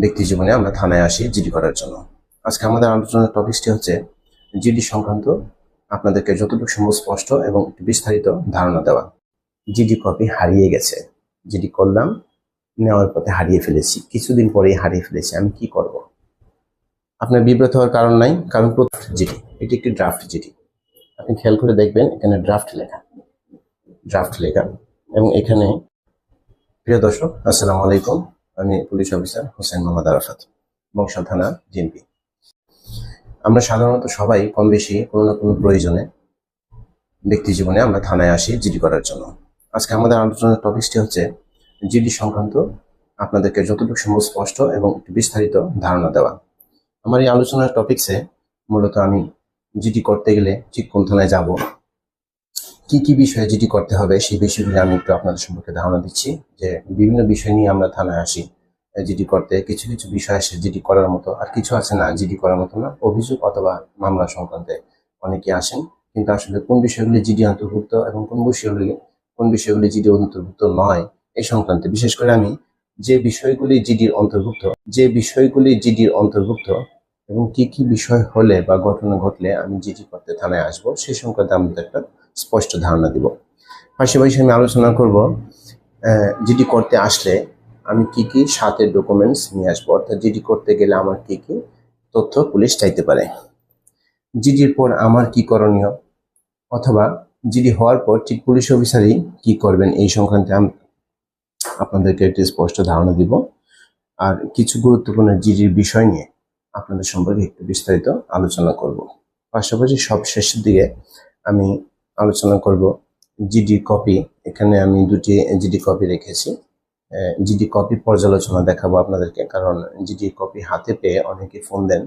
ব্যক্তি জীবনে আমরা থানায় আসি জিডি করার জন্য। আজকে আমাদের আলোচনার টপিকটি হচ্ছে জিডি সংক্রান্ত আপনাদেরকে যতটুকু সম্ভব স্পষ্ট এবং একটু বিস্তারিত ধারণা দেওয়া। জিডি কপি হারিয়ে গেছে। জিডি করলাম, নেওয়ার পথে হারিয়ে ফেলেছি। কিছুদিন পরেই হারিয়ে ফেলেছি। আমি কি করব? আপনার বিব্রত হওয়ার কারণ নাই। কারণ প্রথম জিডি। এটি একটি ড্রাফট জিডি। আপনি খেয়াল করে দেখবেন, এখানে ড্রাফট লেখা। ড্রাফট লেখা। এবং এখানে, প্রিয় দর্শক, আসসালামু আলাইকুম। আমি পুলিশ অফিসার হোসেন মোহাম্মদ আরাফাত বংশাল থানা জিএমপি আমরা সাধারণত সবাই কম বেশি কোনো না কোনো প্রয়োজনে ব্যক্তি জীবনে আমরা থানায় আসি জিডি করার জন্য। আজকে আমাদের আলোচনার টপিকটি হচ্ছে জিডি সংক্রান্ত আপনাদেরকে যতটুকু সম্ভব স্পষ্ট এবং বিস্তারিত ধারণা দেওয়া। আমার এই আলোচনার টপিকসে মূলত আমি জিডি করতে গেলে ঠিক কোন থানায় যাব, কি কি বিষয়ে জিডি করতে হবে সেই বিষয়গুলি আমি একটু আপনাদের সম্পর্কে ধারণা দিচ্ছি যে বিভিন্ন বিষয় নিয়ে আমরা থানায় আসি। জিডি করতে, কিছু কিছু বিষয় আসে জিডি করার মতো, আর কিছু আছে না জিডি করার মতো না, অভিযোগ অথবা মামলা সংক্রান্তে অনেকে আসেন, কিন্তু আসলে কোন বিষয়গুলি জিডি অন্তর্ভুক্ত এবং কোন বিষয়গুলি কোন বিষয়গুলি জিডি অন্তর্ভুক্ত নয় এই সংক্রান্তে, বিশেষ করে আমি যে বিষয়গুলি জিডির অন্তর্ভুক্ত, যে বিষয়গুলি জিডির অন্তর্ভুক্ত এবং কি কি বিষয় হলে বা ঘটনা ঘটলে আমি জিডি করতে থানায় আসব সেই সংক্রান্তে আমাদের একটা স্পষ্ট ধারণা দিব। পাশাপাশি আমি আলোচনা করব জিডি করতে আসলে আমি কি কি সাথে ডকুমেন্টস নিয়ে আসব? অর্থাৎ জিডি করতে গেলে আমার কি কি তথ্য পুলিশ চাইতে পারে? জিডির পর আমার কি করণীয়? অথবা জিডি হওয়ার পর ঠিক পুলিশ অফিসারই কি করবেন? এই সংক্রান্তে আমি আপনাদেরকে একটি স্পষ্ট ধারণা দিব। আর কিছু গুরুত্বপূর্ণ জিডির বিষয় নিয়ে আপনাদের সম্পর্কে একটু বিস্তারিত আলোচনা করব। পাশাপাশি সব শেষের দিকে আমি আলোচনা করব জিডি কপি এখানে আমি দুটি জিডি কপি রেখেছি। জিডি কপি পর্যালোচনা দেখাবো আপনাদেরকে, কারণ জিডি কপি হাতে পেয়ে অনেকে ফোন দেন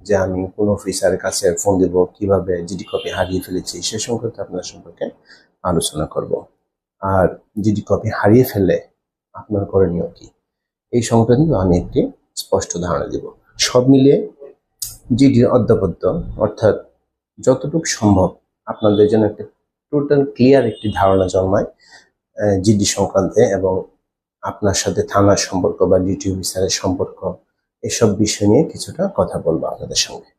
যে আমি কোন অফিসারের কাছে ফোন দেব, কীভাবে জিডি কপি হারিয়ে ফেলেছি, সে সম্পর্কে আপনার সম্পর্কে আলোচনা করব। আর জিডি কপি হারিয়ে ফেললে আপনার করণীয় কি? এই সংক্রান্ত আমি একটি স্পষ্ট ধারণা দেব। সব মিলিয়ে জিডির অধ্যাপত্য অর্থাৎ যতটুকু সম্ভব আপনাদের জন্য একটা টোটাল ক্লিয়ার একটি ধারণা জন্মায় জিডি সংক্রান্তে এবং আপনার সাথে থানার সম্পর্ক বা ডিউটি অফিসারের সম্পর্ক, এসব বিষয় নিয়ে কিছুটা কথা বলব আপনাদের সঙ্গে।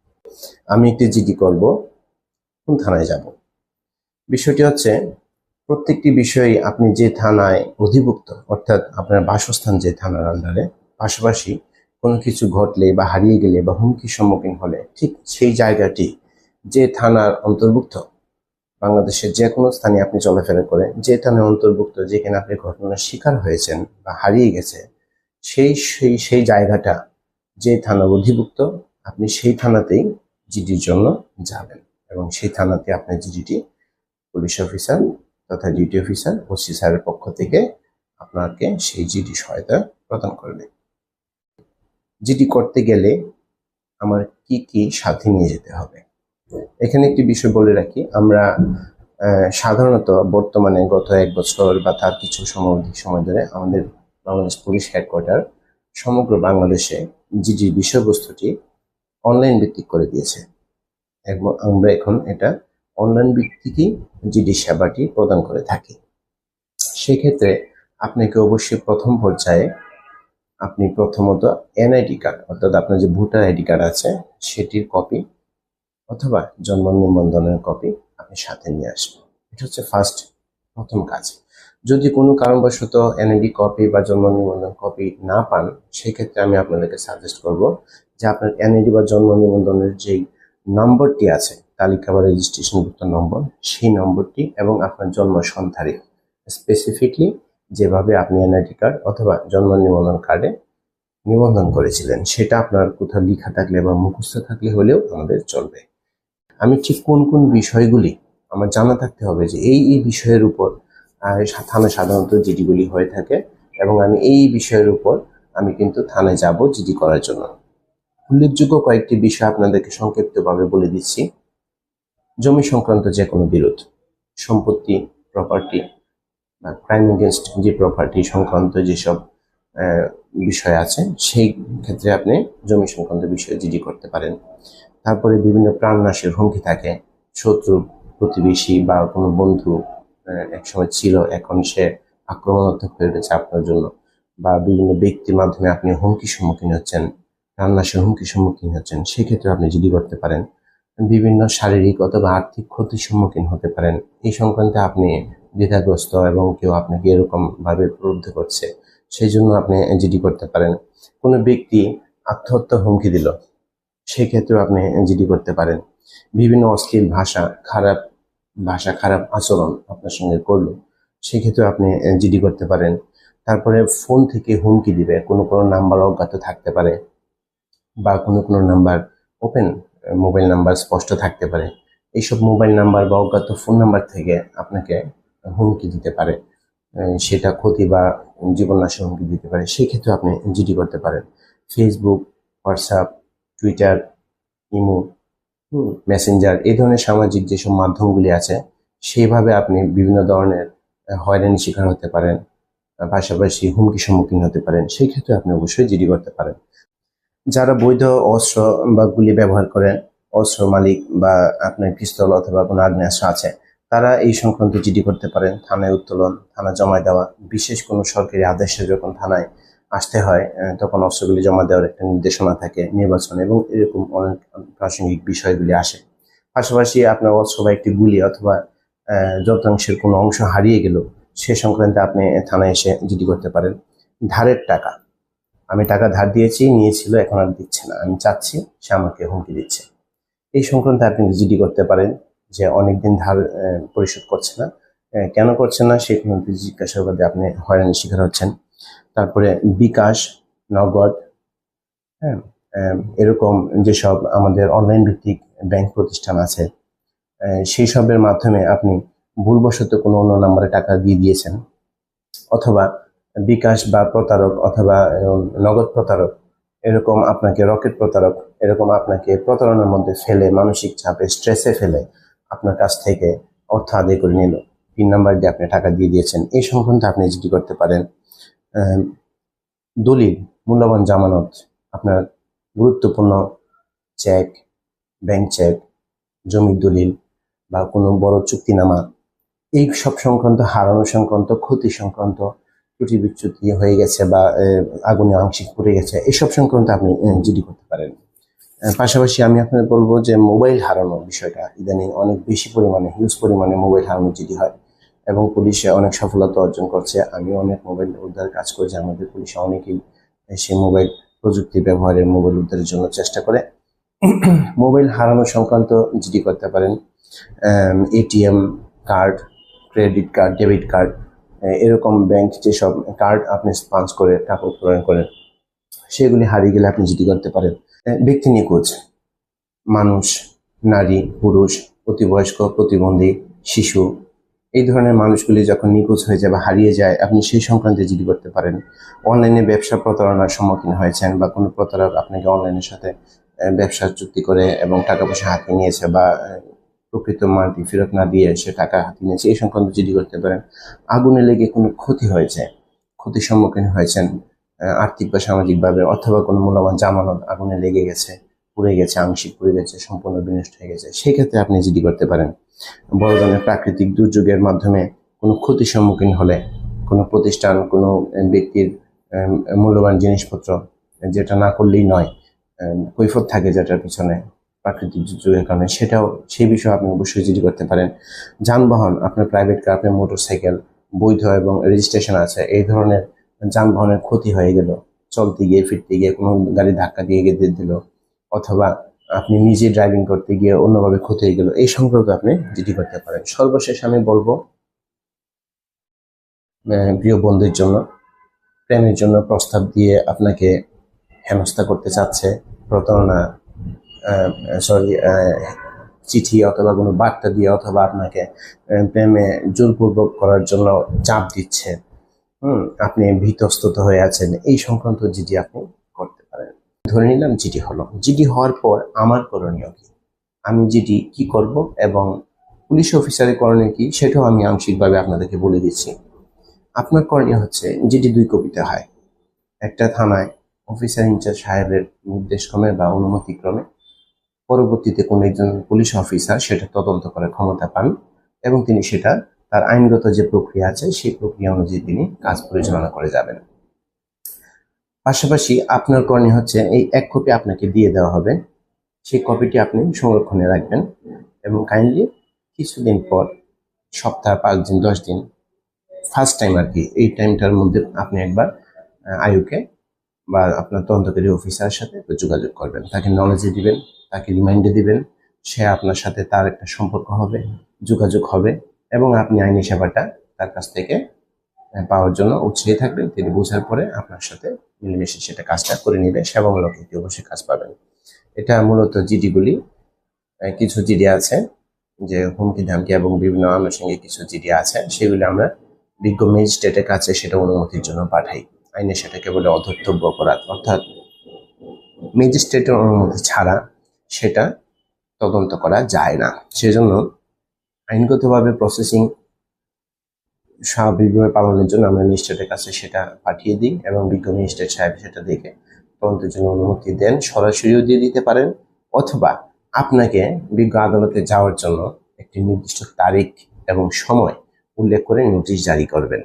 আমি একটি জিডি করব, কোন থানায় যাব? বিষয়টি হচ্ছে, প্রত্যেকটি বিষয়ে আপনি যে থানায় অধিভুক্ত, অর্থাৎ আপনার বাসস্থান যে থানার আন্ডারে পাশাপাশি কোনো কিছু ঘটলে বা হারিয়ে গেলে বা হুমকির সম্মুখীন হলে, ঠিক সেই জায়গাটি যে থানার অন্তর্ভুক্ত বাংলাদেশের যে কোনো স্থানে আপনি চলাফেরা করেন যে থানায় অন্তর্ভুক্ত যেখানে আপনি ঘটনার শিকার হয়েছেন বা হারিয়ে গেছে, সেই সেই সেই জায়গাটা, যে থানা অধিভুক্ত, আপনি সেই থানাতেই জিডির জন্য যাবেন এবং সেই থানাতে আপনার জিডিটি পুলিশ অফিসার তথা ডিউটি অফিসার ওসি স্যারের পক্ষ থেকে আপনাকে সেই জিডি সহায়তা প্রদান করবে। জিডি করতে গেলে আমার কি কি সাথে নিয়ে যেতে হবে? এখানে একটি বিষয় বলে রাখি, আমরা সাধারণত বর্তমানে গত এক বছর বা তার কিছু সময় সময় ধরে আমাদের বাংলাদেশ পুলিশ হেডকোয়ার্টার সমগ্র বাংলাদেশে জিডির বিষয়বস্তুটি অনলাইন ভিত্তিক করে দিয়েছে। আমরা এখন এটা অনলাইন ভিত্তিকই জিডি সেবাটি প্রদান করে থাকি। সেক্ষেত্রে আপনাকে অবশ্যই প্রথম পর্যায়ে আপনি প্রথমত এনআইডি কার্ড অর্থাৎ আপনার যে ভোটার আইডি কার্ড আছে, সেটির কপি অথবা জন্ম নিবন্ধনের কপি আপনি সাথে নিয়ে আসবেন। এটা হচ্ছে ফার্স্ট প্রথম কাজ। যদি কোনো কারণবশত এনআইডি কপি বা জন্ম নিবন্ধন কপি না পান, সেক্ষেত্রে আমি আপনাদেরকে সাজেস্ট করব যে আপনার এনআইডি বা জন্ম নিবন্ধনের যেই নম্বরটি আছে, তালিকা বা রেজিস্ট্রেশনভুক্ত নম্বর সেই নম্বরটি এবং আপনার জন্ম সন্তারিখ স্পেসিফিকলি যেভাবে আপনি এনআইডি কার্ড অথবা জন্ম নিবন্ধন কার্ডে নিবন্ধন করেছিলেন, সেটা আপনার কোথাও লিখা থাকলে বা মুখস্থ থাকলে হলেও আমাদের চলবে। আমি ঠিক কোন কোন বিষয়গুলি আমার জানা থাকতে হবে যে এই এই বিষয়ের উপর থানা সাধারণত জিডিগুলি হয়ে থাকে এবং আমি এই বিষয়ের উপর আমি কিন্তু থানায় যাব জিডি করার জন্য। উল্লেখযোগ্য কয়েকটি বিষয় আপনাদেরকে সংক্ষিপ্তভাবে বলে দিচ্ছি। জমি সংক্রান্ত যে কোনো বিরোধ, সম্পত্তি প্রপার্টি বা ক্রাইম এগেনস্ট যে প্রপার্টি সংক্রান্ত যেসব বিষয় আছে, সেই ক্ষেত্রে আপনি জমি সংক্রান্ত বিষয়ে জিডি করতে পারেন। তারপরে বিভিন্ন প্রাণনাশের হুমকি থাকে। শত্রু, প্রতিবেশী বা কোনো বন্ধু একসময় ছিল, এখন সে আক্রমণাত্মক হয়ে উঠেছে আপনার জন্য। বা বিভিন্ন ব্যক্তির মাধ্যমে আপনি হুমকির সম্মুখীন হচ্ছেন রান্নাসের হুমকির সম্মুখীন হচ্ছেন সেক্ষেত্রে আপনি জিডি করতে পারেন, বিভিন্ন শারীরিক অথবা আর্থিক ক্ষতির সম্মুখীন হতে পারেন। এই সংক্রান্তে আপনি দ্বিধাগ্রস্ত এবং কেউ আপনাকে এরকম ভাবে প্রলুব্ধ করছে, সেই জন্য আপনি জিডি করতে পারেন। কোনো ব্যক্তি আত্মহত্যা হুমকি দিল সেক্ষেত্রেও আপনি জিডি করতে পারেন। বিভিন্ন অশ্লীল ভাষা, খারাপ ভাষা, খারাপ আচরণ আপনার সঙ্গে করল সেক্ষেত্রে আপনি জিডি করতে পারেন। তারপরে ফোন থেকে হুমকি দিবে, কোনো কোনো নাম্বার অজ্ঞাত থাকতে পারে বা কোনো কোনো নাম্বার ওপেন মোবাইল নাম্বার স্পষ্ট থাকতে পারে। এইসব মোবাইল নাম্বার বা অজ্ঞাত ফোন নাম্বার থেকে আপনাকে হুমকি দিতে পারে। সেটা ক্ষতি বা জীবননাশের হুমকি দিতে পারে। সেক্ষেত্রে আপনি জিডি করতে পারেন। Facebook WhatsApp Twitter imo Messenger এই ধরনের সামাজিক যেসব মাধ্যমগুলি আছে সেইভাবে আপনি বিভিন্ন ধরনের হয়রানির শিকার হতে পারেন পাশাপাশি হুমকির সম্মুখীন হতে পারেন, সেই ক্ষেত্রে আপনি অবশ্যই জিডি করতে পারেন। যারা বৈধ অস্ত্র বা গুলি ব্যবহার করেন অস্ত্র মালিক বা আপনার পিস্তল অথবা কোনো আগ্নেয়াস্ত্র আছে, তারা এই সংক্রান্ত জিডি করতে পারেন, থানায় উত্তোলন, থানা জমা দেওয়া, বিশেষ কোনো সরকারি আদেশে যখন থানায় আসতে হয় তখন অস্ত্রগুলি জমা দেওয়ার একটা নির্দেশনা থাকে নির্বাচন এবং এরকম অনেক প্রাসঙ্গিক বিষয়গুলি আসে। পাশাপাশি আপনার অস্ত্র বা একটি গুলি অথবা যন্ত্রাংশের কোনো অংশ হারিয়ে গেল সে সংক্রান্তে আপনি থানায় এসে জিডি করতে পারেন, ধারের টাকা। আমি টাকা ধার দিয়েছি, নিয়েছিল, এখন আর দিচ্ছে না। আমি চাচ্ছি সে আমাকে হুমকি দিচ্ছে। এই সংক্রান্তে আপনি জিডি করতে পারেন যে অনেক দিন ধার পরিশোধ করছে না কেন করছে না কোনো জিজ্ঞাসাবাদে আপনি হয়রানির শিকার হচ্ছেন। তারপরে বিকাশ, নগদ হ্যাঁ এরকম যেসব আমাদের অনলাইন ভিত্তিক ব্যাংক প্রতিষ্ঠান আছে সেই সবের মাধ্যমে আপনি ভুলবশত কোনো অন্য নাম্বারে টাকা দিয়ে দিয়েছেন, অথবা বিকাশ বা প্রতারক অথবা নগদ প্রতারক, এরকম আপনাকে রকেট প্রতারক, এরকম আপনাকে প্রতারণার মধ্যে ফেলে, মানসিক চাপে, স্ট্রেসে ফেলে আপনার কাছ থেকে অর্থ আদায় করে নিল। পিন নাম্বার দিয়ে আপনি টাকা দিয়ে দিয়েছেন। এই সংক্রান্তে আপনি জিডি করতে পারেন দলিল, মূল্যবান জামানত, আপনার গুরুত্বপূর্ণ চেক ব্যাংক চেক জমির দলিল বা কোনো বড় চুক্তিনামা, এই সব সংক্রান্ত, হারানো সংক্রান্ত, ক্ষতি সংক্রান্ত ত্রুটি বিচ্যুতি হয়ে গেছে বা আগুনে আংশিক পড়ে গেছে, এসব সংক্রান্ত আপনি জিডি করতে পারেন। পাশাপাশি আমি আপনাদের বলব যে মোবাইল হারানোর বিষয়টা, ইদানিং অনেক বেশি পরিমাণে হিউজ পরিমাণে মোবাইল হারানো জিডি হয়। এবং পুলিশে অনেক সফলতা অর্জন করছে। আমি অনেক মোবাইল উদ্ধার কাজ করেছি আমাদের পুলিশে অনেকেই সেই মোবাইল প্রযুক্তি ব্যবহারের মোবাইল উদ্ধারের জন্য চেষ্টা করে। মোবাইল হারানো সংক্রান্ত জিডি করতে পারেন ATM card, credit card, debit card এরকম ব্যাংক যেসব কার্ড আপনি স্পন্স করে টাকা উত্তোলন করেন, সেগুলি হারিয়ে গেলে আপনি জিডি করতে পারেন ব্যক্তি নিখোঁজ, মানুষ, নারী, পুরুষ, অতিবয়স্ক, প্রতিবন্ধী, শিশু এই ধরনের মানুষগুলি যখন নিখোঁজ হয়ে যায় বা হারিয়ে যায়, আপনি সেই সংক্রান্তে জিডি করতে পারেন, অনলাইনে ব্যবসা প্রতারণার সম্মুখীন হয়েছেন বা কোনো প্রতারক আপনাকে অনলাইনের সাথে ব্যবসা চুক্তি করে এবং টাকা পয়সা হাতে নিয়েছে বা প্রকৃত মালটি ফেরত না দিয়ে সে টাকা হাতে নিয়েছে, এই সংক্রান্ত জিডি করতে পারেন, আগুনে লেগে কোনো ক্ষতি হয়েছে, ক্ষতির সম্মুখীন হয়েছেন আর্থিক বা সামাজিকভাবে অথবা কোনো মূল্যবান জামানত আগুনে লেগে গেছে পুড়ে গেছে, আংশিক পুড়ে গেছে, সম্পূর্ণ বিনষ্ট হয়ে গেছে। সেক্ষেত্রে আপনি জিডি করতে পারেন, বড় ধরনের প্রাকৃতিক দুর্যোগের মাধ্যমে কোনো ক্ষতির সম্মুখীন হলে কোনো প্রতিষ্ঠান, কোনো ব্যক্তির মূল্যবান জিনিসপত্র যেটা না করলেই নয় কৈফত থাকে যেটার পিছনে প্রাকৃতিক দুর্যোগের কারণে, সেটাও, সেই বিষয়ে আপনি অবশ্যই জিডি করতে পারেন, যানবাহন, আপনার প্রাইভেট কার আপনার মোটর সাইকেল বৈধ এবং রেজিস্ট্রেশন আছে, এই ধরনের যানবাহনের ক্ষতি হয়ে গেল, চলতে গিয়ে, ফিরতে গিয়ে, কোনো গাড়ি ধাক্কা দিয়ে গিয়ে দিল অথবা আপনি নিজে ড্রাইভিং করতে গিয়ে অন্যভাবে ক্ষতি হয়ে গেল, এই সম্পর্কে আপনি জিডি করতে পারেন। সর্বশেষ আমি বলব প্রিয় বন্ধুর জন্য, প্রেমের জন্য প্রস্তাব দিয়ে আপনাকে হেনস্থা করতে চাচ্ছে, প্রতারণা সরি চিঠি অথবা কোনো বার্তা দিয়ে অথবা আপনাকে প্রেমে জোরপূর্বক করার জন্য চাপ দিচ্ছে। হুম, আপনি ভীতস্তত হয়ে আছেন, এই সংক্রান্ত জিডি আপনি ধরে নিলাম জিডি হলো। জিডি হওয়ার পর আমার করণীয় কি? আমি জিডি কি করব এবং পুলিশ অফিসারের করণীয় কি সেটাও আমি আংশিকভাবে আপনাদেরকে বলে দিচ্ছি। আপনার করণীয় হচ্ছে জিডি দুই কপিতে হয়। একটা থানায় অফিসার ইনচার্জ সাহেবের নির্দেশক্রমে বা অনুমতিক্রমে। পরবর্তীতে কোনো একজন পুলিশ অফিসার সেটা তদন্ত করার ক্ষমতা পান এবং তিনি সেটা তার আইনগত যে প্রক্রিয়া আছে সেই প্রক্রিয়া অনুযায়ী তিনি কাজ পরিচালনা করে যাবেন। পাশাপাশি আপনার করণীয় হচ্ছে এই এক কপি আপনাকে দিয়ে দেওয়া হবে। সেই কপিটি আপনি সংরক্ষণে রাখবেন এবং কাইন্ডলি কিছুদিন পর, সপ্তাহ পাঁচ দিন, দশ দিন ফার্স্ট টাইম আর কি, এই টাইমটার মধ্যে আপনি একবার আয়ুকে বা আপনার তদন্তকারী অফিসারের সাথে যোগাযোগ করবেন। তাকে নলেজে দিবেন, তাকে রিমাইন্ডে দিবেন সে আপনার সাথে তার একটা সম্পর্ক হবে, যোগাযোগ হবে এবং আপনি আইনি সেবাটা তার কাছ থেকে পাওয়ার জন্য উৎসাহী থাকবেন। তিনি বোঝার পরে আপনার সাথে মিলেমিশে সেটা কাজটা করে নিবে, সেবামূলক একটি অবশ্যই কাজ পাবেন। এটা মূলত জিডিগুলি। কিছু জিডি আছে যে হুমকি, ধামকি এবং বিভিন্ন আনুষঙ্গিক কিছু জিডি আছে, সেগুলি আমরা বিজ্ঞ ম্যাজিস্ট্রেটের কাছে সেটা অনুমতির জন্য পাঠাই। আইনে সেটাকে বলে অধর্তব্য অপরাধ, অর্থাৎ ম্যাজিস্ট্রেটের অনুমতি ছাড়া সেটা তদন্ত করা যায় না। সেজন্য আইনগতভাবে প্রসেসিং স্বাভাবিকভাবে পালনের জন্য আমরা ম্যাজিস্ট্রেটের কাছে সেটা পাঠিয়ে দিই এবং বিজ্ঞ ম্যাজিস্ট্রেট সাহেব সেটা দেখে তদন্তের জন্য অনুমতি দেন, সরাসরিও দিয়ে দিতে পারেন অথবা আপনাকে বিজ্ঞ আদালতে যাওয়ার জন্য একটি নির্দিষ্ট তারিখ এবং সময় উল্লেখ করে নোটিশ জারি করবেন।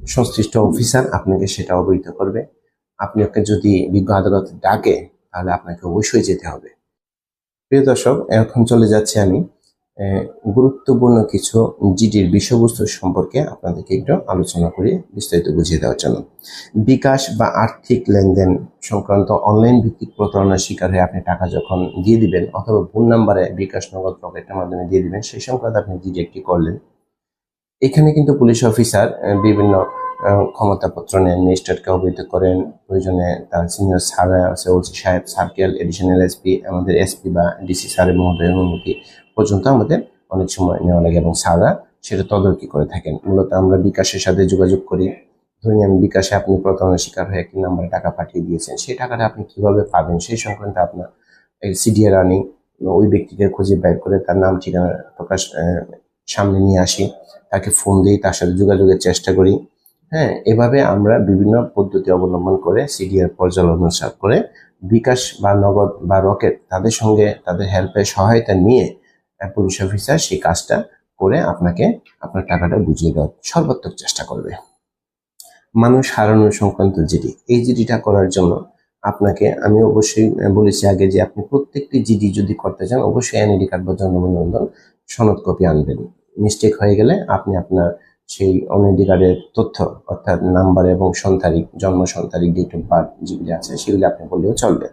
সংশ্লিষ্ট অফিসার আপনাকে সেটা অবহিত করবে। আপনাকে যদি বিজ্ঞ আদালত ডাকে তাহলে আপনাকে অবশ্যই যেতে হবে। প্রিয় দর্শক, এখন চলে যাচ্ছি আমি গুরুত্বপূর্ণ কিছু জিডির বিষয়বস্তু সম্পর্কে আপনাদেরকে একটু আলোচনা করে, বিস্তারিত বুঝিয়ে দেওয়ার জন্য। বিকাশ বা আর্থিক লেনদেন সংক্রান্ত অনলাইন ভিত্তিক প্রতারণার শিকার হয়ে আপনি টাকা যখন দিয়ে দিবেন অথবা ভুল নাম্বারে বিকাশ নগদ পকেটের মাধ্যমে দিয়ে দিবেন, সেই সংক্রান্ত আপনি জিডি একটি করলেন। এখানে কিন্তু পুলিশ অফিসার বিভিন্ন ক্ষমতাপত্র নেন ম্যাজিস্ট্রেটকে অবহিত করেন, প্রয়োজনে তার সিনিয়র স্যার আছে, ওসি সাহেব সার্কেল এডিশনাল এসপি আমাদের এসপি বা ডিসি স্যারের মহোদয়ের অনুমতি পর্যন্ত আমাদের অনেক সময় নেওয়া লাগে এবং সারা সেটা তদারকি করে থাকেন। মূলত আমরা বিকাশের সাথে যোগাযোগ করি। ধরুন আমি বিকাশে আপনি প্রতারণার শিকার হয়ে একটি নাম্বারে টাকা পাঠিয়ে দিয়েছেন, সেই টাকাটা আপনি কীভাবে পাবেন সেই সংক্রান্ত আপনার সিডিআর আনি ওই ব্যক্তিকে খুঁজে বের করে তার নাম, ঠিকানা প্রকাশ সামনে নিয়ে আসি, তাকে ফোন দিই, তার সাথে যোগাযোগের চেষ্টা করি। হ্যাঁ এভাবে আমরা বিভিন্ন পদ্ধতি অবলম্বন করে সিডিআর পর্যালোচনা করে বিকাশ বা নগদ বা রকেট তাদের সঙ্গে তাদের হেল্পের সহায়তা নিয়ে পুলিশ অফিসার সেই কাজটা করে আপনাকে, আপনার টাকাটা বুঝিয়ে দেওয়ার সর্বাত্মক চেষ্টা করবে। মানুষ হারানো সংক্রান্ত জিডি, এই জিডিটা করার জন্য আপনাকে, আমি অবশ্যই বলেছি আগে যে আপনি প্রত্যেকটি জিডি যদি করতে চান, অবশ্যই এনআইডি কার্ড বা জন্ম নিবন্ধন সনদ কপি আনবেন। মিস্টেক হয়ে গেলে আপনি আপনার সেই কার্ডের তথ্য, অর্থাৎ নাম্বার এবং সন্তারিখ জন্ম সন্তারিখ ডেট অফ বার্থ যেগুলি আছে, সেগুলি আপনি বললেও চলবে।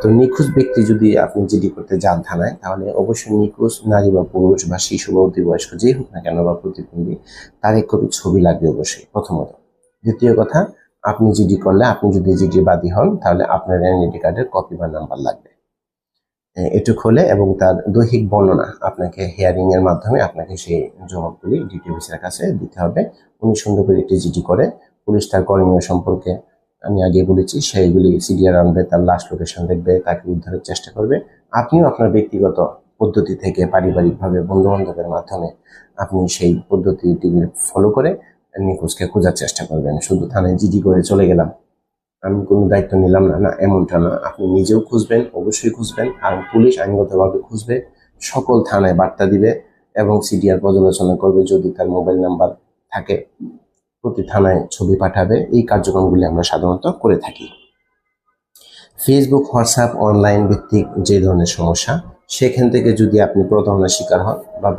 তো নিখোঁজ ব্যক্তি যদি আপনি জিডি করতে যান থানায়, তাহলে অবশ্যই নিখোঁজ নারী বা পুরুষ বা শিশু বা অতি বয়স্ক যেই হোক না কেন বা প্রতিবন্ধী তার এক কপি ছবি লাগবে অবশ্যই, প্রথমত। দ্বিতীয় কথা, আপনি জিডি করলে আপনি যদি জিডি বাদী হন, তাহলে আপনার এনআইডি কার্ডের কপি বা নাম্বার লাগবে। এটুক হলে এবং তার দৈহিক বর্ণনা আপনাকে হিয়ারিং এর মাধ্যমে আপনাকে সেই জবাবগুলি ডিটি অফিসের কাছে দিতে হবে। উনি সুন্দর করে একটি জিডি করে, পুলিশ তার করণীয় সম্পর্কে আমি আগে বলেছি, সেইগুলি সিডিআর আনবে, তার লাস্ট লোকেশন দেখবে, তাকে উদ্ধারের চেষ্টা করবে। আপনিও আপনার ব্যক্তিগত পদ্ধতি থেকে পারিবারিকভাবে বন্ধু বান্ধবের মাধ্যমে আপনি সেই পদ্ধতিটি ফলো করে নিখোঁজকে খোঁজার চেষ্টা করবেন। শুধু থানায় জিডি করে চলে গেলাম। আমি কোনো দায়িত্ব নিলাম না না, এমনটা না। আপনি নিজেও খুঁজবেন, অবশ্যই খুঁজবেন। আর পুলিশ আইনগতভাবে খুঁজবে, সকল থানায় বার্তা দিবে এবং সিডিআর পর্যালোচনা করবে যদি তার মোবাইল নাম্বার থাকে। প্রতি থানায় ছবি পাঠাবে। এই কার্যক্রমগুলি আমরা সাধারণত করে থাকি। ফেসবুক হোয়াটসঅ্যাপ অনলাইন ভিত্তিক যে ধরনের সমস্যা, সেখান থেকে যদি আপনি প্রতারণার শিকার হন বা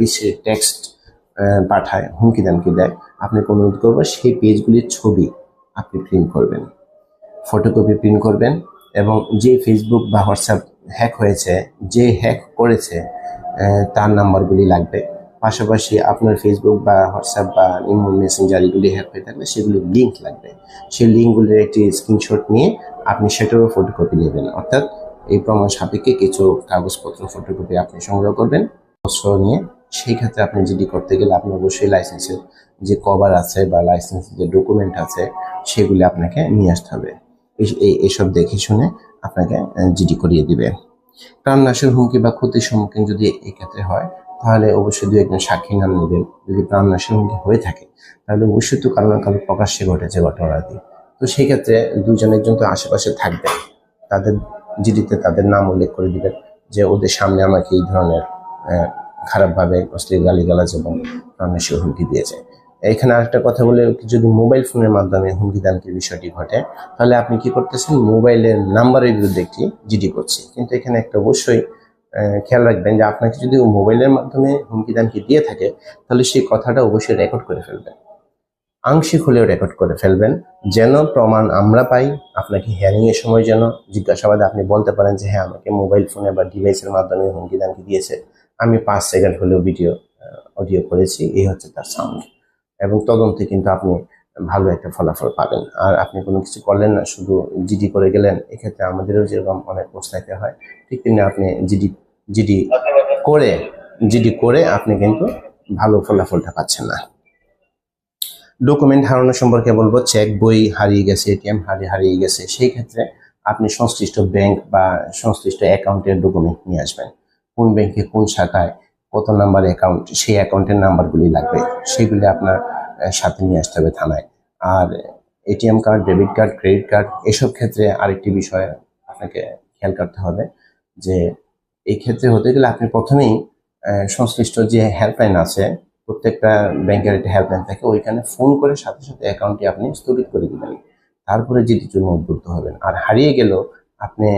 বিশেষ টেক্সট পাঠায়, হুমকি দামকি দেয়, আপনি অনুরোধ করব সেই পেজগুলির ছবি আপনি প্রিন্ট করবেন। ফটোকপি প্রিন্ট করবেন এবং যে ফেসবুক বা হোয়াটসঅ্যাপ হ্যাক হয়েছে, যে হ্যাক করেছে তার নাম্বারগুলি লাগবে। পাশাপাশি আপনার ফেসবুক বা হোয়াটসঅ্যাপ বা ইমো মেসেঞ্জার এগুলি হ্যাক হয়ে থাকলে সেগুলির লিঙ্ক লাগবে। সেই লিঙ্কগুলির একটি স্ক্রিনশট নিয়ে আপনি সেটারও ফটোকপি নেবেন। অর্থাৎ এই প্রমাণ সাপেক্ষে কিছু কাগজপত্র ফটোকপি আপনি সংগ্রহ করবেন। অস্ত্র নিয়ে সেই ক্ষেত্রে আপনি জিডি করতে গেলে আপনি অবশ্যই লাইসেন্সের যে কভার আছে বা লাইসেন্সের যে ডকুমেন্ট আছে, সেগুলি আপনাকে নিয়ে আসতে হবে। এসব দেখে শুনে আপনাকে জিডি করিয়ে দিবে। প্রাণনাশের হুমকি বা ক্ষতির সম্মুখীন যদি এই ক্ষেত্রে হয়, তাহলে অবশ্যই দু একজন সাক্ষী নাম নেবেন। যদি প্রাণনাশের হুমকি হয়ে থাকে, তাহলে অবশ্যই তো কারও না কারও প্রকাশ্যে ঘটেছে ঘটনাটি। তো সেই ক্ষেত্রে দুজন একজন তো আশেপাশে থাকবে তাদের জিডিতে তাদের নাম উল্লেখ করে দিবেন যে, ওদের সামনে আমাকে এই ধরনের খারাপভাবে অশ্লীল গালিগালাজ এবং প্রাণনাশের হুমকি দিয়েছে। এখানে আরেকটা কথা বলে যদি মোবাইল ফোনের মাধ্যমে হুমকি দামকির বিষয়টি ঘটে, তাহলে আপনি কি করতেছেন? মোবাইলের নাম্বারের বিরুদ্ধে একটি জিডি করছে। কিন্তু এখানে একটা অবশ্যই খেয়াল রাখবেন যে আপনাকে যদি মোবাইলের মাধ্যমে হুমকি দামকি দিয়ে থাকে, তাহলে সেই কথাটা অবশ্যই রেকর্ড করে ফেলবেন। আংশিক হলেও রেকর্ড করে ফেলবেন। যেন প্রমাণ আমরা পাই, আপনাকে হিয়ারিং এর সময় যেন জিজ্ঞাসাবাদে আপনি বলতে পারেন যে হ্যাঁ আমাকে মোবাইল ফোনে বা ডিভাইসের মাধ্যমে হুমকি দামকি দিয়েছে। আমি পাঁচ সেকেন্ড হলেও ভিডিও অডিও করেছি, এই হচ্ছে তার সাউন্ড এবং তদন্তে কিন্তু আপনি ভালো একটা ফলাফল পাবেন। আর আপনি কোনো কিছু করলেন না, শুধু জিডি করে গেলেন, এক্ষেত্রে আমাদেরও যেরকম অনেক পোস্টাইতে হয়, ঠিক তেমনি আপনি জিডি জিডি করে জিডি করে আপনি কিন্তু ভালো ফলাফলটা পাচ্ছেন না। ডকুমেন্ট হারানো সম্পর্কে বলব চেক বই হারিয়ে গেছে এটিএম হারিয়ে হারিয়ে গেছে, সেই ক্ষেত্রে আপনি সংশ্লিষ্ট ব্যাংক বা সংশ্লিষ্ট অ্যাকাউন্টের ডকুমেন্ট নিয়ে আসবেন। কোন ব্যাংকে কোন শাখায় কত নাম্বার অ্যাকাউন্ট সেই অ্যাকাউন্টের নাম্বারগুলি লাগবে, সেগুলি আপনার সাথে নিয়ে আসতে হবে থানায়। আর ATM card debit card credit card এসব ক্ষেত্রে আরেকটি বিষয় আপনাকে খেয়াল করতে হবে যে এই ক্ষেত্রে হতে গেলে আপনি প্রথমেই সংশ্লিষ্ট যে হেল্পলাইন আছে, প্রত্যেকটা ব্যাংকের একটা হেল্পলাইন থাকে, ওইখানে ফোন করে সাথে সাথে অ্যাকাউন্টটি আপনি স্থগিত করে দিবেন। তারপরে যেটির জন্য উদ্বুদ্ধ হবেন আর হারিয়ে গেলেও আপনি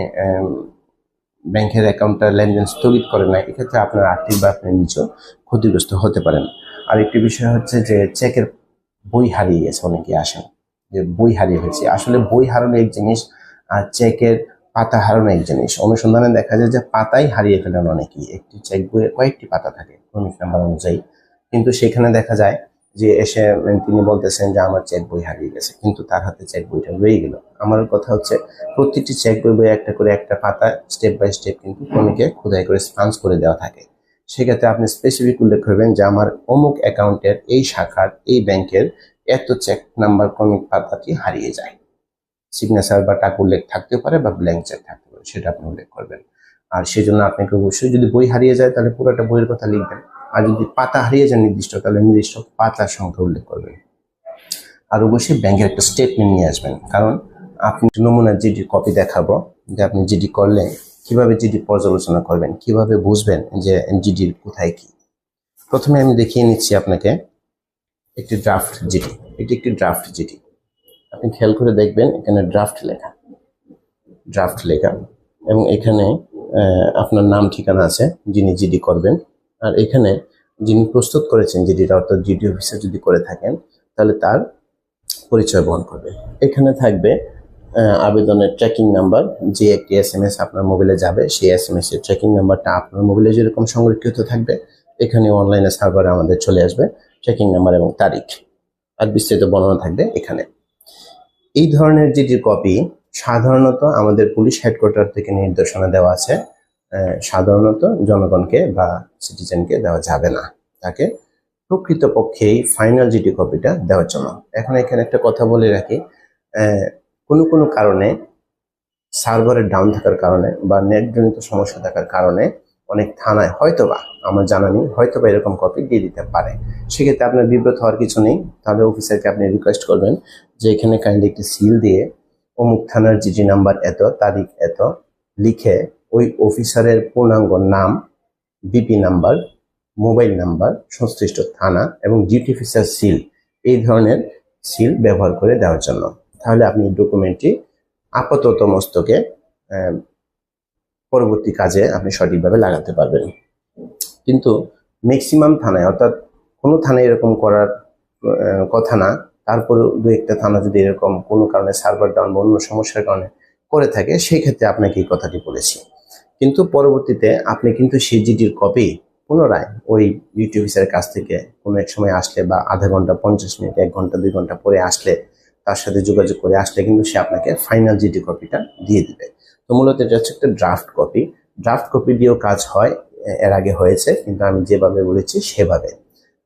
ব্যাংকের অ্যাকাউন্টটা লেনদেন স্থগিত করে না এক্ষেত্রে আপনার আর্থিক বা আপনি নিজেও ক্ষতিগ্রস্ত হতে পারেন। আর একটি বিষয় হচ্ছে যে চেকের বই হারিয়ে গেছে অনেকে আসেন, যে বই হারিয়ে ফেলছে। আসলে বই হারানো এক জিনিস আর চেকের পাতা হারানো এক জিনিস। অনুসন্ধানে দেখা যায় যে পাতাই হারিয়ে ফেলেন অনেকেই। একটি চেক বইয়ে কয়েকটি পাতা থাকে ক্রমিক নাম্বার অনুযায়ী। কিন্তু সেখানে দেখা যায় যে এসে তিনি বলতেছেন যে আমার চেক বই হারিয়ে গেছে, কিন্তু তার হাতে চেক বইটা রয়ে গেল। আমার কথা হচ্ছে প্রত্যেকটি চেক বই বই একটা করে একটা পাতা স্টেপ বাই স্টেপ কিন্তু ক্রমিকে খোদাই করে স্পান্স করে দেওয়া থাকে। সেক্ষেত্রে আপনি স্পেসিফিক উল্লেখ করবেন যে আমার অমুক অ্যাকাউন্টের এই শাখার, এই ব্যাংকের এত চেক নাম্বার ক্রমিক পাতাটি হারিয়ে যায়। সিগনেচার বা টাকা উল্লেখ থাকতে পারে বা ব্ল্যাঙ্ক চেক থাকতে পারে, সেটা আপনি উল্লেখ করবেন। আর সেজন্য আপনাকে অবশ্যই যদি বই হারিয়ে যায়, তাহলে পুরোটা বইয়ের কথা লিখবেন। আর যদি পাতা হারিয়ে যান নির্দিষ্ট তাহলে নির্দিষ্ট পাতার সংখ্যা উল্লেখ করবেন। আর অবশ্যই ব্যাংকের একটা স্টেটমেন্ট নিয়ে আসবেন। কারণ আপনি নমুনা জিডি কপি দেখাবো, যে আপনি জিডি করলে কীভাবে জিডি পর্যালোচনা করবেন, কীভাবে বুঝবেন যে জিডির কোথায় কি। প্রথমে আমি দেখিয়ে নিচ্ছি আপনাকে একটি ড্রাফট জিডি এটি একটি ড্রাফট জিডি আপনি খেয়াল করে দেখবেন এখানে ড্রাফট লেখা ড্রাফট লেখা, এবং এখানে আপনার নাম ঠিকানা আছে, যিনি জিডি করবেন। আর এখানে যিনি প্রস্তুত করেছেন জিডিটা, অর্থাৎ জিডি অফিসার যদি করে থাকেন, তাহলে তার পরিচয় বহন করবে। এখানে থাকবে আবেদনের ট্র্যাকিং নাম্বার যে একটি এস এম এস আপনার মোবাইলে যাবে, সেই এস এম এস এর ট্র্যাকিং নাম্বারটা আপনার মোবাইলে যেরকম সংরক্ষিত থাকবে, এখানে অনলাইনে সার্ভারে আমাদের চলে আসবে ট্র্যাকিং নাম্বার এবং তারিখ। আর বিস্তারিত বর্ণনা থাকবে এখানে। এই ধরনের জিডির কপি সাধারণত আমাদের পুলিশ হেডকোয়ার্টার থেকে নির্দেশনা দেওয়া আছে। সাধারণত জনগণকে বা সিটিজেনকে দেওয়া যাবে না। তাকে প্রকৃতপক্ষেই ফাইনাল জিডি কপিটা দেওয়ার জন্য এখন এখানে একটা কথা বলে রাখি কোনো কোনো কারণে সার্ভারের ডাউন থাকার কারণে বা নেটজনিত সমস্যা থাকার কারণে অনেক থানায় হয়তোবা, আমার জানা নেই, হয়তোবা এরকম কপি দিয়ে দিতে পারে। সেক্ষেত্রে আপনার বিব্রত হওয়ার কিছু নেই। তাহলে অফিসারকে আপনি রিকোয়েস্ট করবেন যে এখানে কাইন্ডলি একটি সিল দিয়ে অমুক থানার জিডি নাম্বার এত, তারিখ এত লিখে ওই অফিসারের পূর্ণাঙ্গ নাম বিপি নাম্বার, মোবাইল নাম্বার, সংশ্লিষ্ট থানা এবং ডিউটি অফিসার সিল এই ধরনের সিল ব্যবহার করে দেওয়ার জন্য। তাহলে আপনি ডকুমেন্টটি আপাতত মস্তকে পরবর্তী কাজে আপনি সঠিকভাবে লাগাতে পারবেন। কিন্তু ম্যাক্সিমাম থানায়, অর্থাৎ কোনো থানায় এরকম করার কথা না তারপরে দু একটা থানা যদি এরকম কোনো কারণে সার্ভার ডাউন বা অন্য সমস্যার কারণে করে থাকে, সেই ক্ষেত্রে আপনাকে এই কথাটি বলেছি। কিন্তু পরবর্তীতে আপনি কিন্তু সেই জিডির কপি পুনরায় ওই ডিউটি অফিসারের কাছ থেকে কোনো এক সময় আসলে বা আধা ঘণ্টা, পঞ্চাশ মিনিট, এক ঘণ্টা, দুই ঘণ্টা পরে আসলে তার সাথে যোগাযোগ করে আসলে কিন্তু সে আপনাকে ফাইনাল জিডি কপিটা দিয়ে দিবে। তো মূলত এটা হচ্ছে একটা ড্রাফট কপি ড্রাফট কপি দিয়েও কাজ হয়, এর আগে হয়েছে, কিন্তু আমি যেভাবে বলেছি সেভাবে।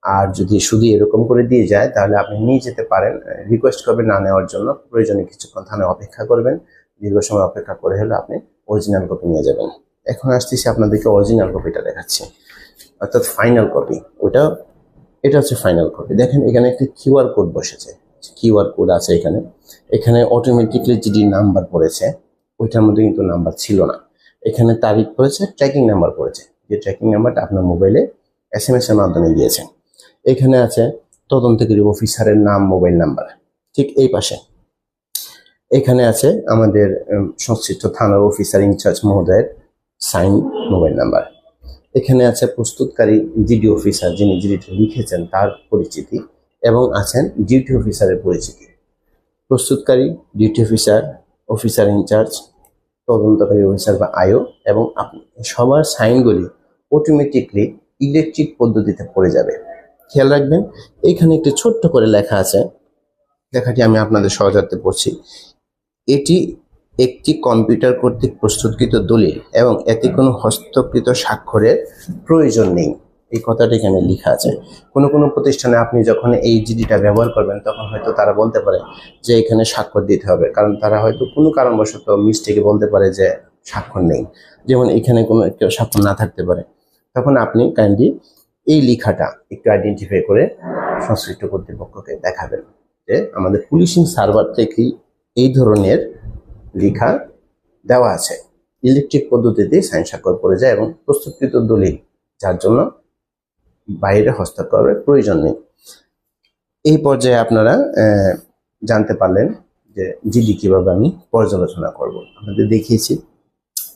আর যদি শুধু এরকম করে দিয়ে যায়, তাহলে আপনি নিয়ে যেতে পারেন। রিকোয়েস্ট করবেন না নেওয়ার জন্য প্রয়োজনে কিছুক্ষণ থানায় অপেক্ষা করবেন। দীর্ঘ সময় অপেক্ষা করে হলে আপনি অরিজিনাল কপি নিয়ে যাবেন। এখন আসতেছি আপনাদেরকে অরিজিনাল কপিটা দেখাচ্ছি। অর্থাৎ ফাইনাল কপি ওটা এটা হচ্ছে ফাইনাল কপি দেখেন, এখানে একটি কিউআর কোড বসেছে। কিউআর কোড আছে এখানে। এখানে অটোমেটিকলি যেটি নাম্বার পড়েছে। ওইটার মধ্যে কিন্তু নাম্বার ছিল না। এখানে তারিখ পড়েছে ট্র্যাকিং নাম্বার পড়েছে। যে ট্র্যাকিং নাম্বারটা আপনার মোবাইলে এস এম এস এর মাধ্যমে দিয়েছেন এখানে আছে তদন্তকারী অফিসারের নাম মোবাইল নাম্বার ঠিক এই পাশে। এখানে আছে আমাদের সংশ্লিষ্ট থানার অফিসার ইনচার্জ মহোদয়ের সাইন মোবাইল নাম্বার এখানে আছে প্রস্তুতকারী জিডি অফিসার যিনি জিডিটি লিখেছেন তার পরিচিতি এবং আছেন ডিউটি অফিসারের পরিচিতি। প্রস্তুতকারী duty officer officer in charge তদন্তকারী অফিসার বা আয়ো এবং আপনি, সবার সাইনগুলি অটোমেটিকলি ইলেকট্রিক পদ্ধতিতে পড়ে যাবে। খেয়াল রাখবেন এইখানে একটি ছোট্ট করে লেখা আছে। লেখাটি আমি আপনাদের সহজার্থে পড়ছি। এটি একটি কম্পিউটার কর্তৃক প্রস্তুতকৃত দলিল এবং এতে কোনো হস্তকৃত স্বাক্ষরের প্রয়োজন নেই। এই কথাটি এখানে লেখা আছে। কোনো কোনো প্রতিষ্ঠানে আপনি যখন এই জিডিটা ব্যবহার করবেন, তখন হয়তো তারা বলতে পারে যে এখানে স্বাক্ষর দিতে হবে। কারণ তারা হয়তো কোনো কারণবশত মিস্টেকে বলতে পারে যে স্বাক্ষর নেই। যেমন এখানে কোনো একটা স্বাক্ষর না থাকতে পারে। তখন আপনি কাইন্ডলি এই লেখাটা একটু আইডেন্টিফাই করে সংশ্লিষ্ট কর্তৃপক্ষকে দেখাবেন যে আমাদের পুলিশিং সার্ভার থেকেই এই ধরনের লেখা দেওয়া আছে। ইলেকট্রিক পদ্ধতিতে সাইন স্বাক্ষর পড়ে যায় এবং প্রস্তুতকৃত দলিল, যার জন্য বাইরে হস্তাক্ষরের প্রয়োজন নেই। এই পর্যায়ে আপনারা জানতে পারলেন যে জিডি কীভাবে আমি পর্যালোচনা করব। আপনাদের দেখিয়েছি,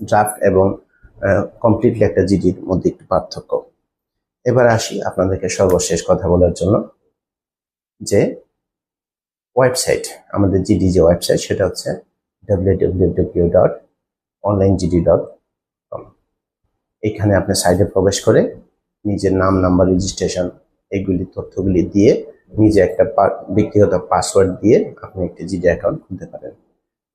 ড্রাফট এবং কমপ্লিটলি একটা জিডির মধ্যে একটু পার্থক্য। এবার আসি আপনাদেরকে সর্বশেষ কথা বলার জন্য, যে ওয়েবসাইট, আমাদের জিডি যে ওয়েবসাইট, সেটা হচ্ছে W dot online GD dot এখানে আপনি সাইটে প্রবেশ করে নিজের নাম নাম্বার রেজিস্ট্রেশন এগুলি তথ্যগুলি দিয়ে নিজে একটা ব্যক্তিগত পাসওয়ার্ড দিয়ে আপনি একটি জিডি অ্যাকাউন্ট খুলতে পারেন।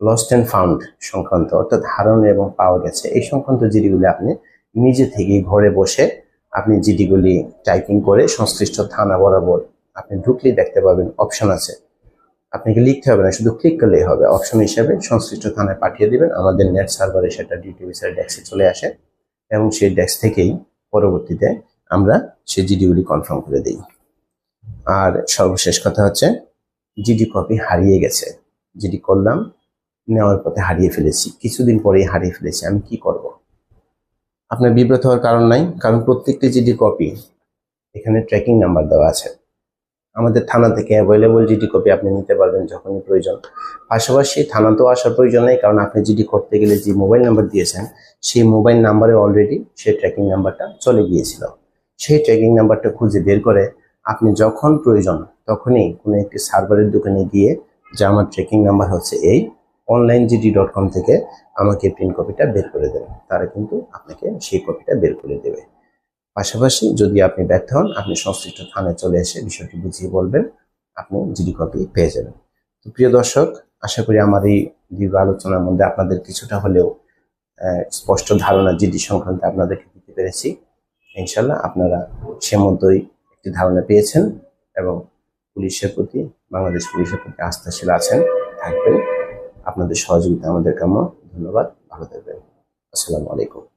লস্ট অ্যান্ড ফাউন্ড সংক্রান্ত, অর্থাৎ হারানো এবং পাওয়া গেছে, এই সংক্রান্ত জিডিগুলি আপনি নিজে থেকেই ঘরে বসে আপনি জিডিগুলি টাইপিং করে সংশ্লিষ্ট থানা বরাবর আপনি ঢুকলেই দেখতে পাবেন অপশন আছে। আপনাকে লিখতে হবে না, শুধু ক্লিক করলেই হবে। অপশন হিসেবে সংশ্লিষ্ট থানায় পাঠিয়ে দিবেন। আমাদের নেট সার্ভারে সেটা ডিউটি অফিসার ডেস্কে চলে আসে এবং সেই ডেস্ক থেকেই পরবর্তীতে আমরা সেই জিডিগুলি কনফার্ম করে দিই। আর সর্বশেষ কথা হচ্ছে জিডি কপি হারিয়ে গেছে। জিডি করলাম, নেওয়ার পথে হারিয়ে ফেলেছি। কিছুদিন পরেই হারিয়ে ফেলেছি। আমি কি করব? আপনার বিব্রত হওয়ার কারণ নাই, কারণ প্রত্যেকটি জিডি কপি এখানে ট্র্যাকিং নাম্বার দেওয়া আছে। আমাদের থানা থেকে অ্যাভেলেবল জিডি কপি আপনি নিতে পারবেন যখনই প্রয়োজন। পাশাপাশি থানা তো আসার প্রয়োজন নেই, কারণ আপনি জিডি করতে গেলে যে মোবাইল নাম্বার দিয়েছেন, সেই মোবাইল নাম্বারে অলরেডি সেই ট্র্যাকিং নাম্বারটা চলে গিয়েছিল। সেই ট্র্যাকিং নাম্বারটা খুঁজে বের করে আপনি যখন প্রয়োজন তখনই কোনো একটি সার্ভারের দোকানে গিয়ে যে আমার ট্র্যাকিং নাম্বার হচ্ছে এই অনলাইন জিডি ডট কম থেকে আমাকে প্রিন্ট কপিটা বের করে দেবেন। তারা কিন্তু আপনাকে সেই কপিটা বের করে দেবে। পাশাপাশি যদি আপনি ব্যর্থ হন, আপনি সংশ্লিষ্ট থানায় চলে এসে বিষয়টি বুঝিয়ে বলবেন, আপনি জিডি কপি পেয়ে যাবেন। তো প্রিয় দর্শক, আশা করি আমার এই দীর্ঘ আলোচনার মধ্যে আপনাদের কিছুটা হলেও স্পষ্ট ধারণা জিডি সংক্রান্তে আপনাদেরকে দিতে পেরেছি। ইনশাল্লাহ আপনারা সে মতোই একটি ধারণা পেয়েছেন এবং পুলিশের প্রতি, বাংলাদেশ পুলিশের প্রতি আস্থাশীল আছেন, থাকবেন। আপনাদের সহযোগিতা আমাদের কাম্য। ধন্যবাদ। ভালো থাকবেন। আসসালামু আলাইকুম।